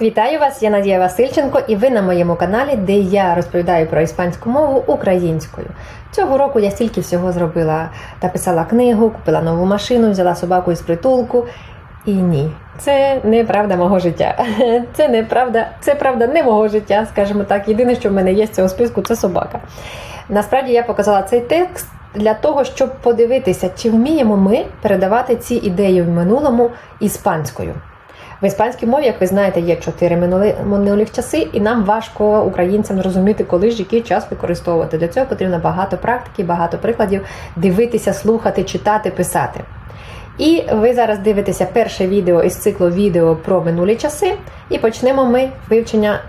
Вітаю вас, я Надія Васильченко, і ви на моєму каналі, де я розповідаю про іспанську мову українською. Цього року я стільки всього зробила. Написала книгу, купила нову машину, взяла собаку із притулку. І ні, це не правда мого життя. Це не правда, це правда не мого життя, скажімо так. Єдине, що в мене є з цього списку, це собака. Насправді я показала цей текст для того, щоб подивитися, чи вміємо ми передавати ці ідеї в минулому іспанською. В іспанській мові, як ви знаєте, є чотири минулих часи, і нам важко українцям зрозуміти, коли ж який час використовувати. Для цього потрібно багато практики, багато прикладів дивитися, слухати, читати, писати. І ви зараз дивитеся перше відео із циклу відео про минулі часи, і почнемо ми вивчення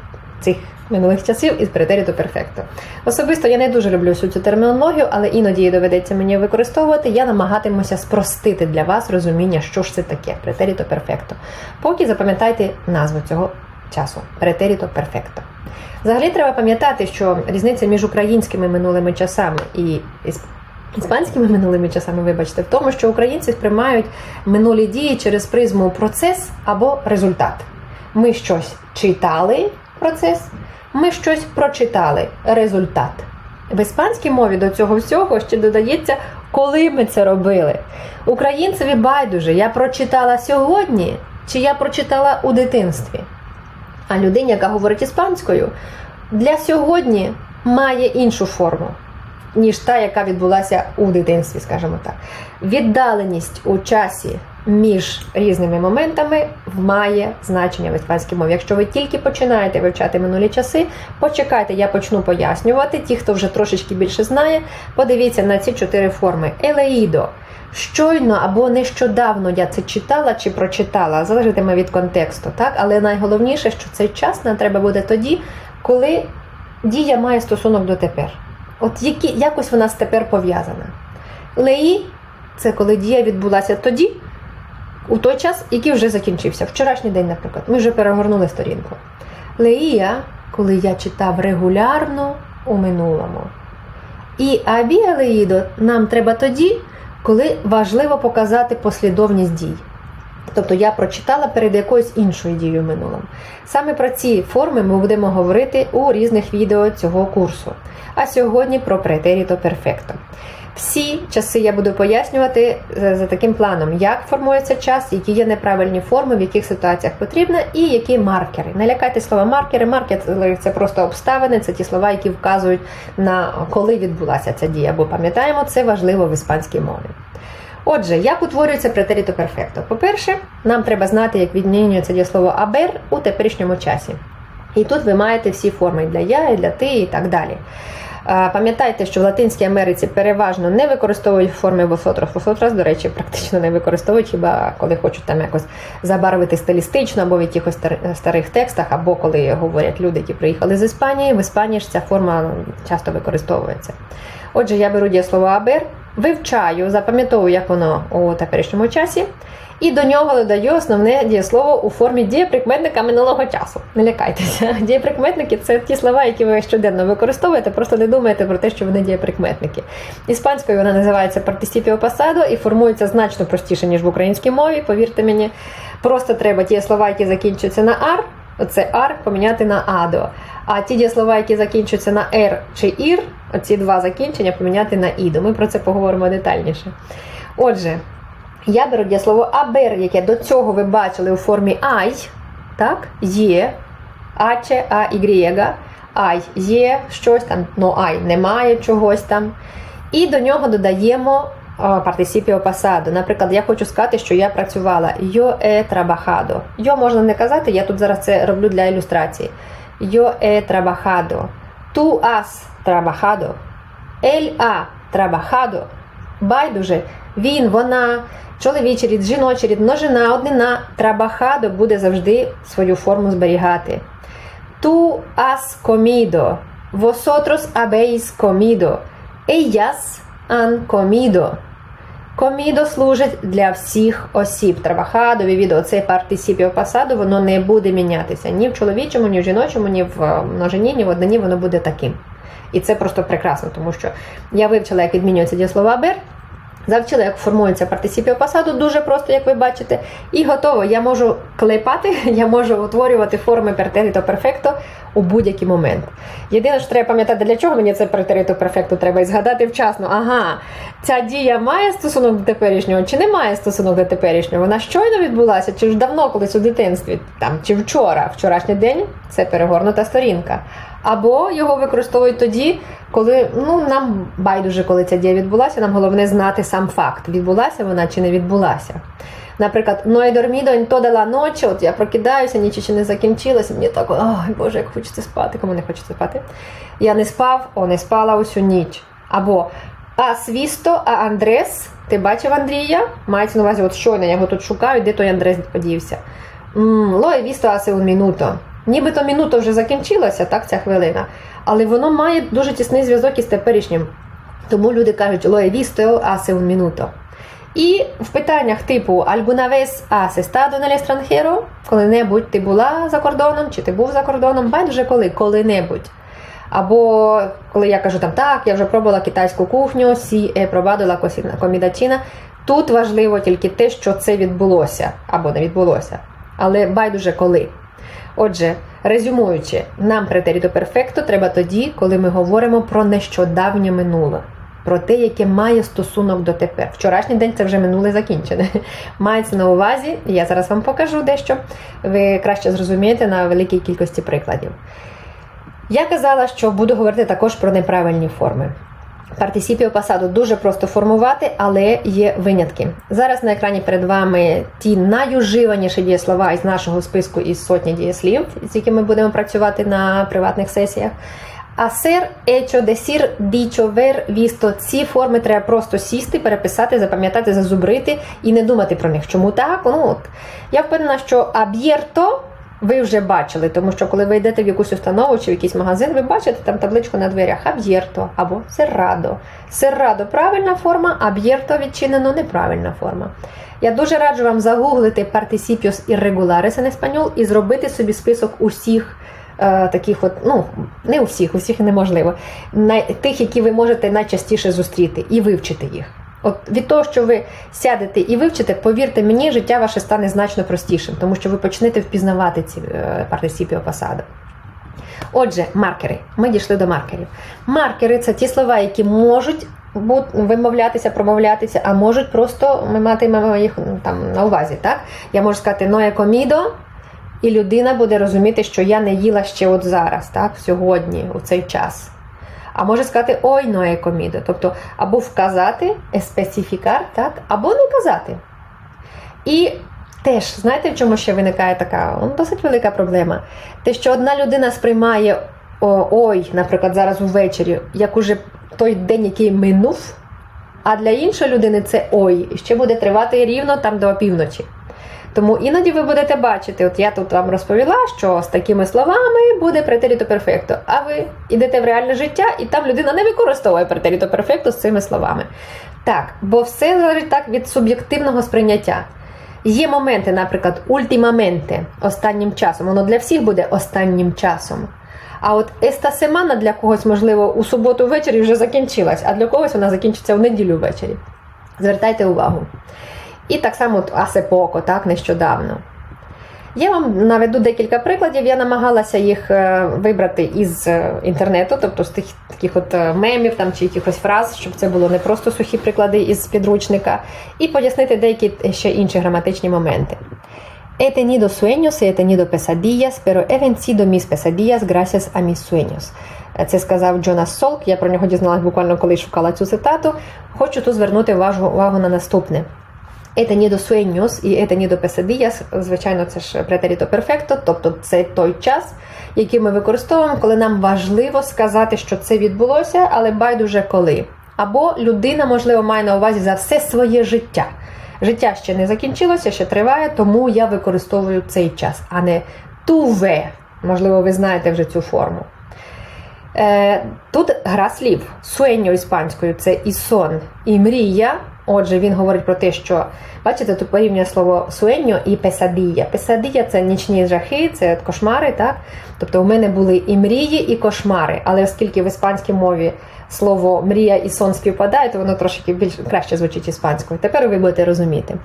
цих минулих часів із претеріту перфекто. Особисто я не дуже люблю всю цю термінологію, але іноді її доведеться мені використовувати. Я намагатимуся спростити для вас розуміння, що ж це таке претеріто перфекто. Поки запам'ятайте назву цього часу претеріто перфекто. Взагалі треба пам'ятати, що різниця між українськими минулими часами і іспанськими минулими часами, вибачте, в тому, що українці сприймають минулі дії через призму процес або результат. Ми щось читали процес, ми щось прочитали результат. В іспанській мові до цього всього ще додається, коли ми це робили. Українцеві байдуже, я прочитала сьогодні, чи я прочитала у дитинстві. А людині, яка говорить іспанською, для сьогодні має іншу форму, ніж та, яка відбулася у дитинстві, скажімо так. Віддаленість у часі між різними моментами має значення в іспанській мові. Якщо ви тільки починаєте вивчати минулі часи, почекайте, я почну пояснювати. Ті, хто вже трошечки більше знає, подивіться на ці чотири форми. Елеїдо. Щойно або нещодавно я це читала чи прочитала, залежатиме від контексту, так? Але найголовніше, що цей час нам треба буде тоді, коли дія має стосунок до тепер. От які, якось вона з тепер пов'язана. Леї це коли дія відбулася тоді, у той час, який вже закінчився. Вчорашній день, наприклад, ми вже перегорнули сторінку. Леїя, коли я читав регулярно у минулому. І абія леїдо нам треба тоді, коли важливо показати послідовність дій. Тобто я прочитала перед якоюсь іншою дією в минулому. Саме про ці форми ми будемо говорити у різних відео цього курсу. А сьогодні про претеріто перфекто. Всі часи я буду пояснювати за таким планом, як формується час, які є неправильні форми, в яких ситуаціях потрібно, і які маркери. Не лякайте слова маркери. Маркери це просто обставини, це ті слова, які вказують на коли відбулася ця дія. Бо пам'ятаємо, це важливо в іспанській мові. Отже, як утворюється претеріто перфекто? По-перше, нам треба знати, як відмінюється дієслово абер у теперішньому часі. І тут ви маєте всі форми для я, і для ти і так далі. Пам'ятайте, що в Латинській Америці переважно не використовують форми восотрос. Восотрос, до речі, практично не використовують, хіба коли хочуть там якось забарвити стилістично або в якихось старих текстах, або коли говорять люди, які приїхали з Іспанії. В Іспанії ж ця форма часто використовується. Отже, я беру дієслово абер, вивчаю, запам'ятовую, як воно у теперішньому часі. І до нього додаю основне дієслово у формі дієприкметника минулого часу. Не лякайтеся. Дієприкметники це ті слова, які ви щоденно використовуєте, просто не думайте про те, що вони дієприкметники. Іспанською вона називається партисіпіо пасадо і формується значно простіше, ніж в українській мові. Повірте мені, просто треба ті слова, які закінчуються на ар, оце ар поміняти на адо. А ті дієслова, які закінчуються на ер чи ір, оці два закінчення поміняти на ідо. Ми про це поговоримо детальніше. Отже. Я беру дієслово абер, яке до цього ви бачили у формі ай, так, є, аче, а, ігрієга, ай є щось там, ну ай немає чогось там. І до нього додаємо партисіпіо пасадо. Наприклад, я хочу сказати, що я працювала Yo he trabajado. Yo можна не казати, я тут зараз це роблю для ілюстрації. Yo he trabajado. Tú has trabajado. Él ha trabajado. Байдуже, він, вона, чоловічий рід, жіночий рід, множина, однина, трабахадо буде завжди свою форму зберігати. Tú has comido. Vosotros habéis comido. Ellas han comido. Комідо служить для всіх осіб. Трабахадові відео цей партисіпіо посаду, воно не буде мінятися ні в чоловічому, ні в жіночому, ні в множині, ні в однині, воно буде таким. І це просто прекрасно, тому що я вивчила, як відмінюється слова абер. Завчила, як формується партисіпіо пасаду, дуже просто, як ви бачите, і готово. Я можу клепати, я можу утворювати форми пертеріто перфекто у будь-який момент. Єдине, що треба пам'ятати, для чого мені це пертеріто перфекто треба і згадати вчасно. Ага, ця дія має стосунок до теперішнього чи не має стосунок до теперішнього? Вона щойно відбулася, чи ж давно колись у дитинстві, там чи вчора, вчорашній день це перегорнута сторінка. Або його використовують тоді, коли ну нам байдуже, коли ця дія відбулася. Нам головне знати сам факт, відбулася вона чи не відбулася. Наприклад, «No he dormido en toda la noche», от я прокидаюся, ніч ще не закінчилася, мені так, ой, Боже, як хочеться спати, кому не хочеться спати. Я не спав, о, не спала усю ніч. Або а свісто, а Андрес, ти бачив Андрія? Мається на увазі, от щойно я його тут шукаю, де той Андрес подівся. Ло he visto hace un minuto. Нібито минута вже закінчилася, так, ця хвилина, але воно має дуже тісний зв'язок із теперішнім. Тому люди кажуть «Lo he visto hace un minuto». І в питаннях типу «Alguna vez has estado en el extranjero?» Коли-небудь ти була за кордоном, чи ти був за кордоном, байдуже коли, коли-небудь. Або коли я кажу там так, я вже пробувала китайську кухню, сі е пробадила комідачина. Тут важливо тільки те, що це відбулося або не відбулося. Але байдуже коли. Отже, резюмуючи, нам претеріто перфекто треба тоді, коли ми говоримо про нещодавнє минуле, про те, яке має стосунок до тепер. Вчорашній день це вже минуле закінчене. Мається на увазі, я зараз вам покажу дещо, ви краще зрозумієте на великій кількості прикладів. Я казала, що буду говорити також про неправильні форми. Партисіпіо пасаду дуже просто формувати, але є винятки. Зараз на екрані перед вами ті найуживаніші дієслова із нашого списку із сотні дієслів, з якими будемо працювати на приватних сесіях. А сер, ечо, десір, дічо, вер, вісто. Ці форми треба просто сісти, переписати, запам'ятати, зазубрити і не думати про них. Чому так? Ну от я впевнена, що аб'єрто ви вже бачили, тому що коли ви йдете в якусь установу чи в якийсь магазин, ви бачите там табличку на дверях аб'єрто або серрадо. Серрадо правильна форма, аб'єрто відчинено неправильна форма. Я дуже раджу вам загуглити participios irregulares en español і зробити собі список усіх. е, Таких от, ну не у всіх, усіх неможливо. Тих, які ви можете найчастіше зустріти, і вивчити їх. От від того, що ви сядете і вивчите, повірте мені, життя ваше стане значно простішим, тому що ви почнете впізнавати ці партисіпіо посади. Отже, маркери. Ми дійшли до маркерів. Маркери це ті слова, які можуть вимовлятися, промовлятися, а можуть просто ми матимемо їх там на увазі. Так? Я можу сказати «no he comido», і людина буде розуміти, що я не їла ще от зараз, так, сьогодні, у цей час. А може сказати ой, no he comido. Тобто або вказати, еспецифікар, так, або не казати. І теж, знаєте, в чому ще виникає така ну, досить велика проблема? Те, що одна людина сприймає ой, наприклад, зараз увечері, як уже той день, який минув, а для іншої людини це ой, і ще буде тривати рівно там до опівночі. Тому іноді ви будете бачити, от я тут вам розповіла, що з такими словами буде претеріто перфекто. А ви йдете в реальне життя, і там людина не використовує претеріто перфекто з цими словами. Так, бо все залежить так від суб'єктивного сприйняття. Є моменти, наприклад, ультимаменте, останнім часом. Воно для всіх буде останнім часом. А от еста семана для когось, можливо, у суботу ввечері вже закінчилась, а для когось вона закінчиться в неділю ввечері. Звертайте увагу. І так само асепоко, так, нещодавно. Я вам наведу декілька прикладів. Я намагалася їх е, вибрати із е, інтернету, тобто з тих таких от е, мемів там, чи якихось фраз, щоб це було не просто сухі приклади із підручника, і пояснити деякі ще інші граматичні моменти. He tenido sueños, he tenido pesadillas, pero he vencido mis pesadillas gracias a mis sueños. Це сказав Джонас Солк. Я про нього дізналась буквально коли шукала цю цитату. Хочу тут звернути увагу, увагу на наступне. Це не до sueños і це не до pesadillas. Звичайно, це ж претеріто перфекто, тобто це той час, який ми використовуємо, коли нам важливо сказати, що це відбулося, але байдуже коли. Або людина, можливо, має на увазі за все своє життя. Життя ще не закінчилося, ще триває, тому я використовую цей час, а не туве. Можливо, ви знаєте вже цю форму. Е, Тут гра слів. Суеньо іспанською це і сон, і мрія. Отже, він говорить про те, що бачите, тут порівнює слово суеньо і песадія. Песадія це нічні жахи, це кошмари, так? Тобто у мене були і мрії, і кошмари. Але оскільки в іспанській мові слово мрія і сон співпадає, то воно трошки більш краще звучить іспанською. Тепер ви будете розуміти.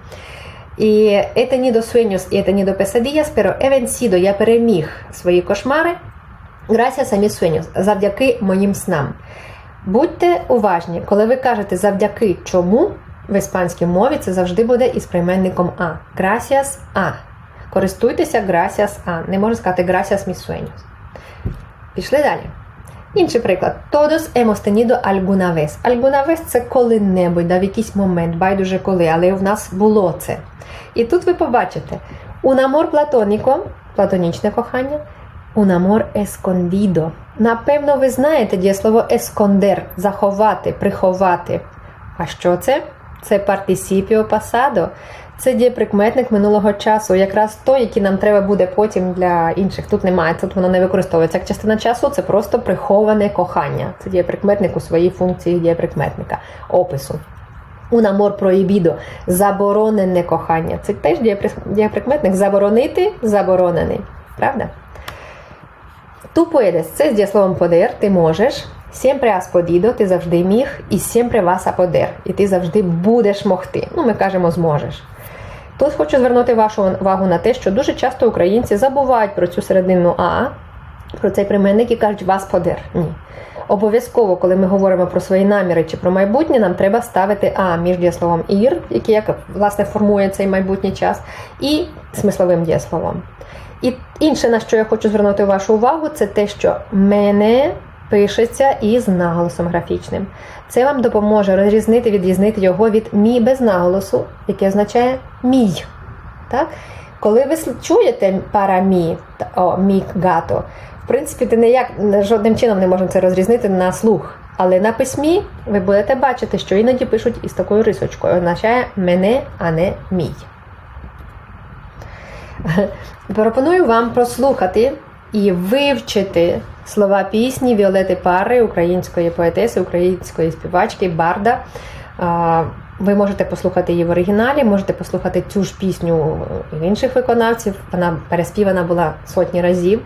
І he tenido sueños y he tenido pesadillas, pero he vencido, я переміг свої кошмари gracias a mis завдяки моїм снам. Будьте уважні, коли ви кажете завдяки чому в іспанській мові це завжди буде із прийменником а. Gracias a. Користуйтеся gracias a. Не можна сказати gracias mis sueños. Пішли далі. Інший приклад. Todos hemos tenido alguna vez. Alguna vez це коли-небудь, да, в якийсь момент, байдуже коли, але в нас було це. І тут ви побачите un amor platónico, платонічне кохання, un amor escondido. Напевно, ви знаєте дієслово esconder – заховати, приховати. А що це? Це партисіпіо пасадо. Це дієприкметник минулого часу, якраз той, який нам треба буде потім для інших. Тут немає, тут воно не використовується. Як частина часу це просто приховане кохання. Це дієприкметник у своїй функції дієприкметника, опису. Un amor prohibido – заборонене кохання. Це теж дієприкметник заборонити, заборонений. Правда? Puedes – це з дієсловом poder, ти можеш. Siempre has podido, ти завжди міг, і vas a poder, і ти завжди будеш могти. Ну, ми кажемо зможеш. Тут хочу звернути вашу увагу на те, що дуже часто українці забувають про цю середину А, про цей прийменник і кажуть вас подер. Ні. Обов'язково, коли ми говоримо про свої наміри чи про майбутнє, нам треба ставити А між дієсловом ір, який як, власне формує цей майбутній час, і смисловим дієсловом. І інше, на що я хочу звернути вашу увагу, це те, що мене пишеться із наголосом графічним. Це вам допоможе розрізнити, відрізнити його від мій без наголосу, яке означає мій. Так? Коли ви чуєте парамі, о, мій гато, в принципі, ти ніяк жодним чином не можемо це розрізнити на слух. Але на письмі ви будете бачити, що іноді пишуть із такою рисочкою. Означає мене, а не мій. Пропоную вам прослухати і вивчити слова пісні Віолети Пари, української поетеси, української співачки Барда. Ви можете послухати її в оригіналі, можете послухати цю ж пісню в інших виконавців. Вона переспівана була сотні разів.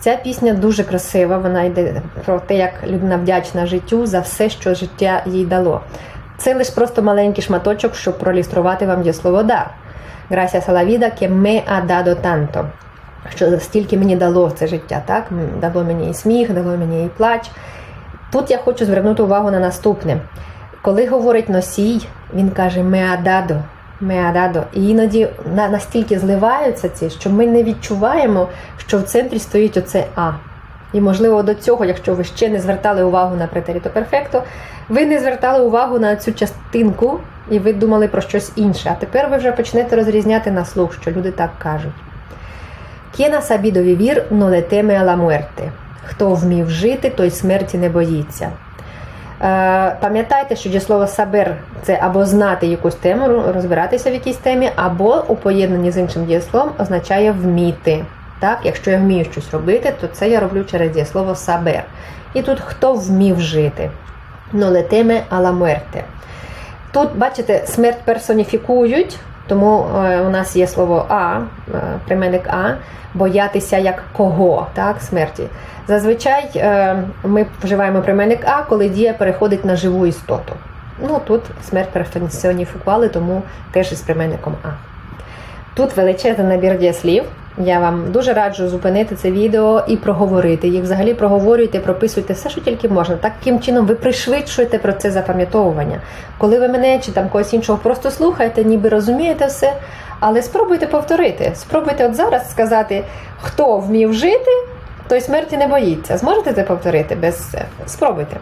Ця пісня дуже красива, вона йде про те, як людина вдячна життю за все, що життя їй дало. Це лише просто маленький шматочок, щоб проілюструвати вам дар. A la vida que me ha dado tanto. Що стільки мені дало це життя, так? Дало мені і сміх, дало мені і плач. Тут я хочу звернути увагу на наступне. Коли говорить носій, він каже меададо, меададо. І іноді настільки зливаються ці, що ми не відчуваємо, що в центрі стоїть оце А. І, можливо, до цього, якщо ви ще не звертали увагу на претеріто перфекто, ви не звертали увагу на цю частинку, і ви думали про щось інше. А тепер ви вже почнете розрізняти на слух, що люди так кажуть. Quien ha sabido vivir no le teme a la muerte. Хто вмів жити, той смерті не боїться. Е, пам'ятайте, що дієслово сабер це або знати якусь тему, розбиратися в якійсь темі, або у поєднанні з іншим дієсловом означає вміти. Так? Якщо я вмію щось робити, то це я роблю через дієслово сабер. І тут хто вмів жити? Teme a la muerte. Тут, бачите, смерть персоніфікують, тому е, у нас є слово А, е, прийменник А, боятися як кого, так, смерті. Зазвичай е, ми вживаємо прийменник А, коли дія переходить на живу істоту. Ну, Тут смерть персоніфікували, тому теж із прийменником А. Тут величезний набір дієслів. Я вам дуже раджу зупинити це відео і проговорити їх. Взагалі проговорюйте, прописуйте все, що тільки можна. Таким чином ви пришвидшуєте процес запам'ятовування. Коли ви мене чи там когось іншого просто слухаєте, ніби розумієте все. Але спробуйте повторити. Спробуйте от зараз сказати, хто вмів жити, той смерті не боїться. Зможете це повторити без спробуйте.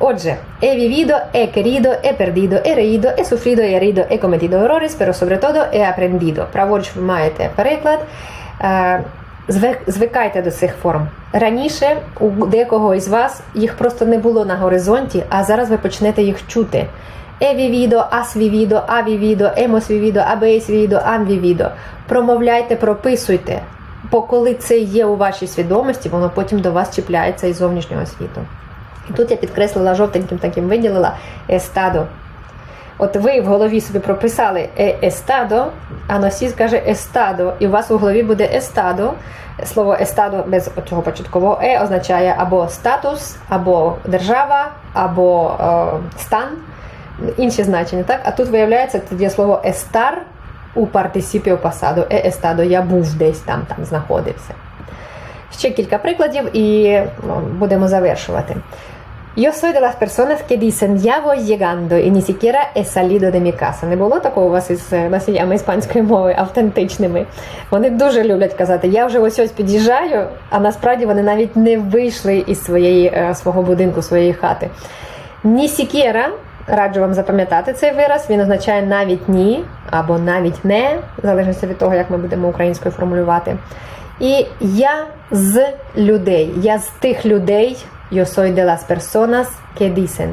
Отже, he vivido, he querido, he perdido, he reído, he sufrido, he herido, he cometido errores, pero sobre todo he. Праворуч ви маєте переклад. Звикайте до цих форм. Раніше у декого із вас їх просто не було на горизонті, а зараз ви почнете їх чути. He vivido, has vivido, ha vivido, hemos vivido, habéis vivido, han vivido. Промовляйте, прописуйте. Бо коли це є у вашій свідомості, воно потім до вас чіпляється із зовнішнього світу. І тут я підкреслила жовтеньким таким виділила естадо. От ви в голові собі прописали «е естадо, а носій скаже естадо, і у вас у голові буде естадо. Слово естадо без цього початкового е означає або статус, або держава, або е, стан, інші значення. Так? А тут виявляється тоді слово естар у партисіпіо пасадо. Е естадо, я був десь там, там знаходився. Ще кілька прикладів і ну, будемо завершувати. Yo soy de las personas que dicen ya voy llegando y ni siquiera he salido de mi casa. Не було такого у вас із е, носіями іспанської мови автентичними. Вони дуже люблять казати, я вже ось ось під'їжджаю, а насправді вони навіть не вийшли із своєї, е, свого будинку, своєї хати. Ні сікєра, раджу вам запам'ятати цей вираз, він означає навіть ні або навіть не, в залежності від того, як ми будемо українською формулювати. І я з людей, я з тих людей, yo soy de las personas que dicen.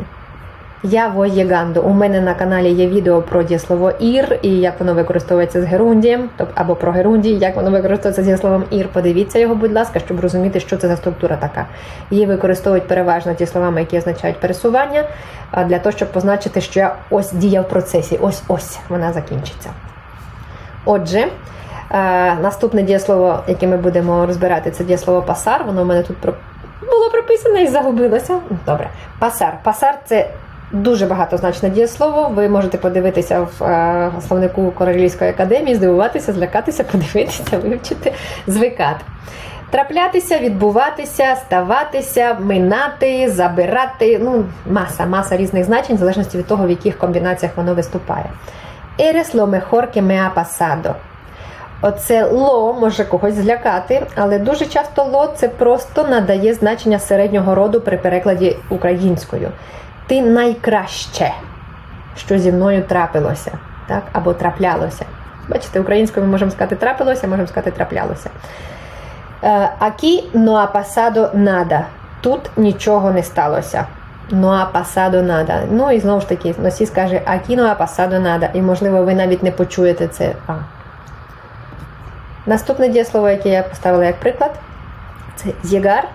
Я voy. У мене на каналі є відео про дієслово ір і як воно використовується з герундієм, тобто або про герундій, як воно використовується з дієсловом ір. Подивіться його, будь ласка, щоб розуміти, що це за структура така. Її використовують переважно ті словами, які означають пересування, для того, щоб позначити, що я ось дія в процесі, ось ось вона закінчиться. Отже, е, наступне дієслово, яке ми будемо розбирати, це дієслово пасар. Воно в мене тут про- було прописано і загубилося. Добре, пасар. Пасар це дуже багатозначне дієслово. Ви можете подивитися в е, словнику Королівської академії, здивуватися, злякатися, подивитися, вивчити, звикати. Траплятися, відбуватися, ставатися, минати, забирати. Ну, маса, маса різних значень, в залежності від того, в яких комбінаціях воно виступає. Eres lo mejor que. Оце ло може когось злякати, але дуже часто ло це просто надає значення середнього роду при перекладі українською. Ти найкраще, що зі мною трапилося, так? або траплялося. Бачите, українською ми можемо сказати трапилося, можемо сказати траплялося. Е, no ha pasado nada. Тут нічого не сталося. Ha pasado nada. Ну і знову ж таки, носій скаже no ha pasado nada. І можливо, ви навіть не почуєте це. А. Наступне дієслово, яке я поставила як приклад, це єгар.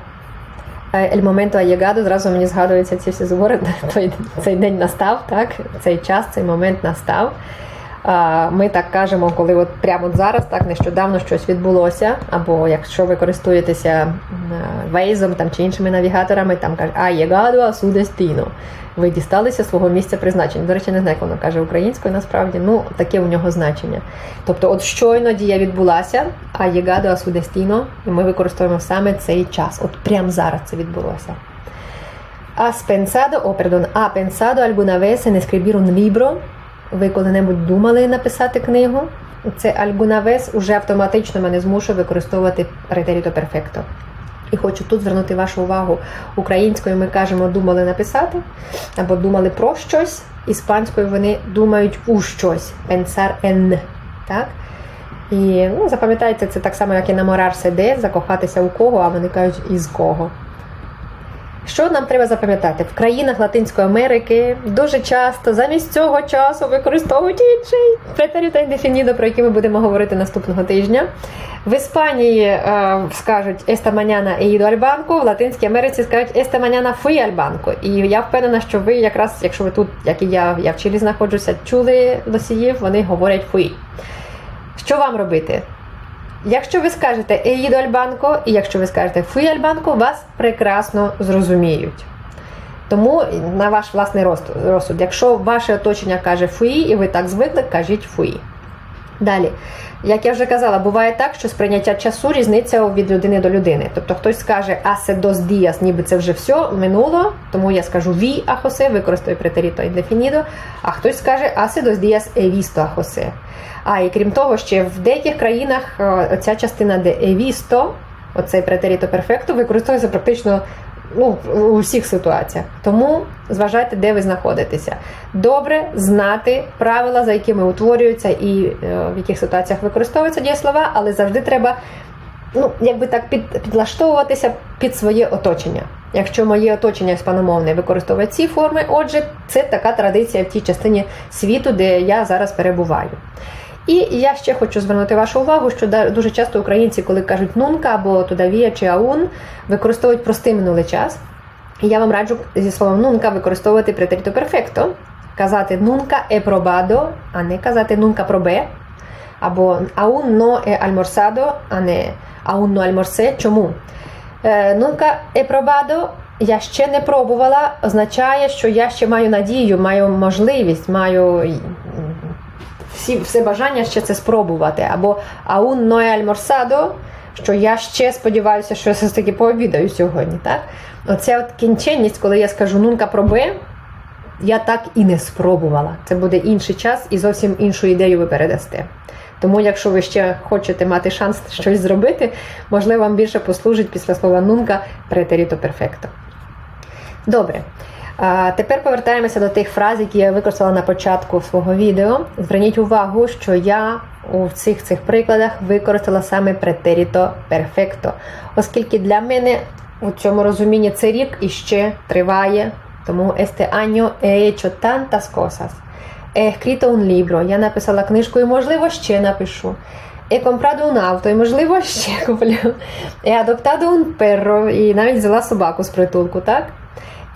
Ель моменту аєгаду зразу мені згадуються ці всі збори. Той- Цей день настав, так? цей час, цей момент настав. А, Ми так кажемо, коли от прямо зараз, так нещодавно щось відбулося, або якщо ви користуєтеся вейзом там, чи іншими навігаторами, там кажуть, а a su destino. Ви дісталися свого місця призначення. До речі, не знаю, як воно каже українською, насправді, ну таке у нього значення. Тобто, от щойно дія відбулася, а a su destino, і ми використовуємо саме цей час. От прямо зараз це відбулося. Pensado, о, perdón, ha pensado alguna vez en escribir un libro? Ви коли-небудь думали написати книгу? Це vez уже автоматично мене змушує використовувати претеріто перфекто. І хочу тут звернути вашу увагу. Українською ми кажемо думали написати або думали про щось. Іспанською вони думають у щось. Pensar en. Так? І ну, запам'ятайте, це так само, як і наморарся де, закохатися у кого, а вони кажуть із кого. Що нам треба запам'ятати? В країнах Латинської Америки дуже часто замість цього часу використовують інший претеріто індефінідо, про який ми будемо говорити наступного тижня. В Іспанії е, скажуть «Esta mañana he ido al banco», в Латинській Америці скажуть «Esta mañana banco». І я впевнена, що ви якраз, якщо ви тут, як і я, я в Чилі знаходжуся, чули носіїв, вони говорять «fui». Що вам робити? Якщо ви скажете «He ido al banco», і якщо ви скажете «Fui al banco», вас прекрасно зрозуміють. Тому на ваш власний розсуд-. Якщо ваше оточення каже «фуї» і ви так звикли, кажіть «фуї». Далі, як я вже казала, буває так, що сприйняття часу різниця від людини до людини. Тобто хтось скаже «hace dos días», ніби це вже все минуло, тому я скажу «vi a José», використаю претеріто indefinido, а хтось скаже «hace dos días he visto a José». А і крім того, ще в деяких країнах е, ця частина, де «he visto», оцей претеріто перфекто, використовується практично ну, у всіх ситуаціях. Тому зважайте, де ви знаходитеся. Добре знати правила, за якими утворюються і е, в яких ситуаціях використовуються дієслова, але завжди треба ну, якби так під, підлаштовуватися під своє оточення. Якщо моє оточення іспаномовне використовує ці форми, отже, це така традиція в тій частині світу, де я зараз перебуваю. І я ще хочу звернути вашу увагу, що дуже часто українці, коли кажуть нунка або тудавія чи аун, використовують простий минулий час. І я вам раджу зі словом нунка використовувати претеріто перфекто. казати nunca he probado, а не казати nunca probé. Або aún no he almorzado, а не aún no almorcé. Чому? Е, Nunca he probado, я ще не пробувала, означає, що я ще маю надію, маю можливість, маю всі, все бажання ще це спробувати. Або no he almorzado, що я ще сподіваюся, що я все ж таки пообідаю сьогодні. Так? Оця от кінченність, коли я скажу нунка пробе, я так і не спробувала. Це буде інший час і зовсім іншу ідею ви передасте. Тому, якщо ви ще хочете мати шанс щось зробити, можливо, вам більше послужить після слова нунка претеріто перфекто. Добре. Тепер повертаємося до тих фраз, які я використала на початку свого відео. Зверніть увагу, що я у цих цих прикладах використала саме претеріто перфекто, оскільки для мене у цьому розумінні цей рік іще триває. Тому este año he hecho tantas cosas. He escrito un libro. Я написала книжку і, можливо, ще напишу. He comprado un auto, і, можливо, ще куплю. He adoptado un perro, і навіть взяла собаку з притулку, так?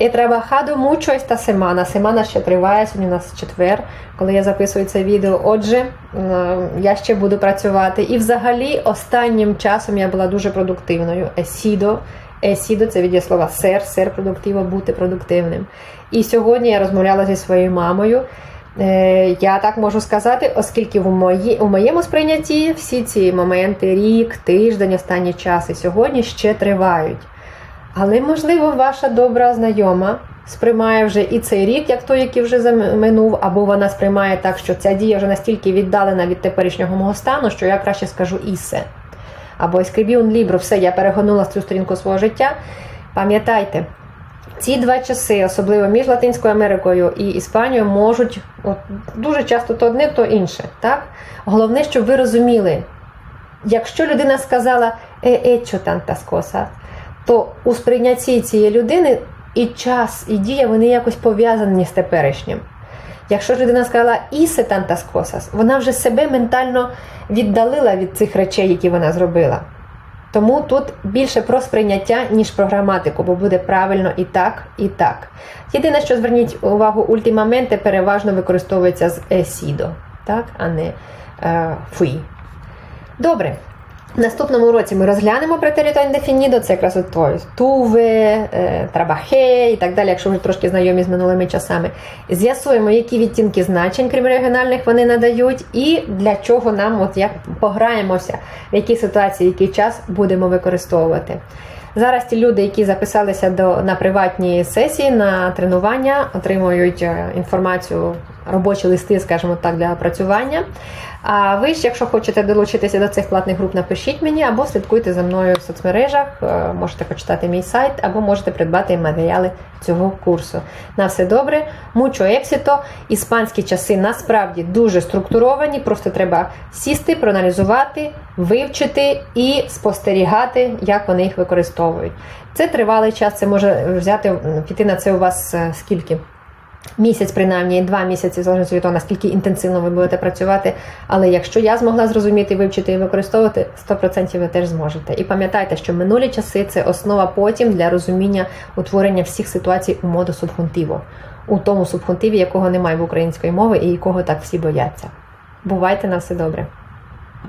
He trabajado mucho esta semana. Семана ще триває, сьогодні у нас четвер, коли я записую це відео. Отже, е, я ще буду працювати. І взагалі останнім часом я була дуже продуктивною. He sido Есідо це від слова сер, сер продуктиво, бути продуктивним. І сьогодні я розмовляла зі своєю мамою. Е, Я так можу сказати, оскільки в мої, у моєму сприйнятті всі ці моменти, рік, тиждень, останні часи сьогодні ще тривають. Але, можливо, ваша добра знайома сприймає вже і цей рік, як той, який вже заминув, або вона сприймає так, що ця дія вже настільки віддалена від теперішнього мого стану, що я краще скажу ісе або un libro, все, я перегонула цю сторінку свого життя. Пам'ятайте, ці два часи, особливо між Латинською Америкою і Іспанією, можуть от, дуже часто то одне, то інше. Так? Головне, щоб ви розуміли, якщо людина сказала «He hecho tantas cosas», то у сприйнятті цієї людини і час, і дія вони якось пов'язані з теперішнім. Якщо людина сказала ісе tantas cosas, вона вже себе ментально віддалила від цих речей, які вона зробила. Тому тут більше про сприйняття, ніж про граматику, бо буде правильно і так, і так. Єдине, що зверніть увагу, ультимаменти переважно використовується з есідо, так, а не е, фуї. Добре. Наступному році ми розглянемо претеріто індефінідо, це якраз от той туве, трабахе і так далі, якщо ви трошки знайомі з минулими часами. З'ясуємо, які відтінки значень, крім регіональних, вони надають, і для чого нам, от як пограємося, в якій ситуації, який час будемо використовувати. Зараз ті люди, які записалися до, на приватні сесії, на тренування, отримують е, інформацію, робочі листи, скажімо так, для опрацювання. А ви ж, якщо хочете долучитися до цих платних груп, напишіть мені або слідкуйте за мною в соцмережах, е, можете почитати мій сайт, або можете придбати матеріали цього курсу. На все добре, мучо ексіто. Іспанські часи насправді дуже структуровані, просто треба сісти, проаналізувати, вивчити і спостерігати, як вони їх використовують. Це тривалий час, це може взяти піти на це у вас е, скільки? Місяць, принаймні, два місяці, залежно від того, наскільки інтенсивно ви будете працювати. Але якщо я змогла зрозуміти, вивчити і використовувати, 100% ви теж зможете. І пам'ятайте, що минулі часи це основа потім для розуміння утворення всіх ситуацій у моду субхунтиво, у тому субхунтиві, якого немає в української мови і якого так всі бояться. Бувайте на все добре!